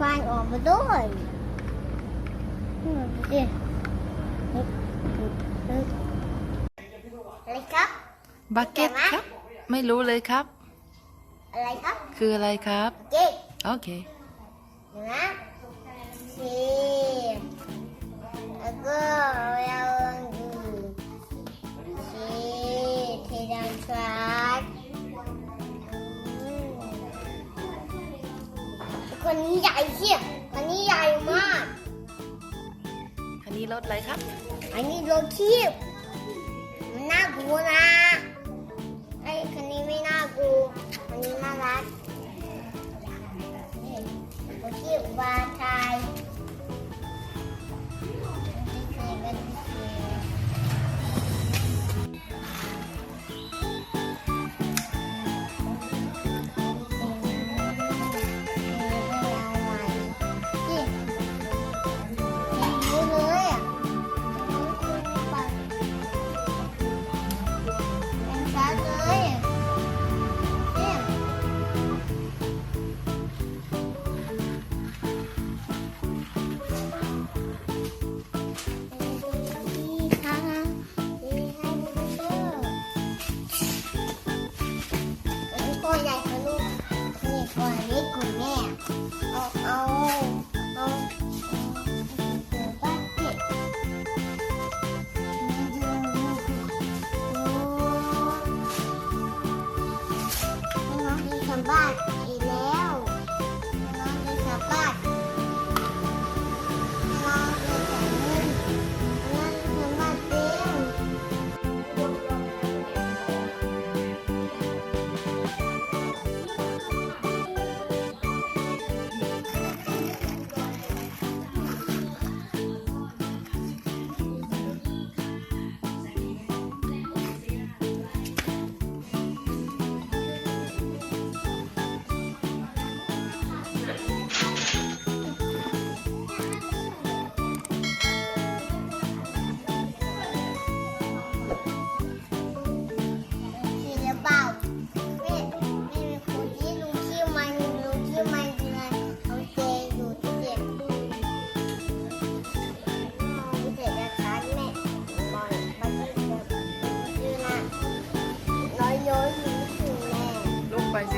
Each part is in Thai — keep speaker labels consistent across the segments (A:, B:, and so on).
A: ฟันออกมาด้วยอืมดูดิอะไรครับ
B: บักเก็ตครับ ไม่รู้เลยครับ
A: อะไรครับ
B: คืออะไรครับ
A: เก๊ก
B: โอเค
A: เห็นะสีแล้วก็เราดูสีเทดันทรั คนนี้ใหญ่เชียคนนี้ใหญ่มาก
B: อันนี้รถอะไรครับ
A: อันนี้โลคีบมันน่ากลัวนะ อันนี้ก้อนใหญ่ค่ะลูกนี่ก้อนนี้กว่าแม่เอาเอาเอาเดี๋ยวบ้าเก็บน้องมีทำบ้าน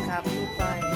B: have a good find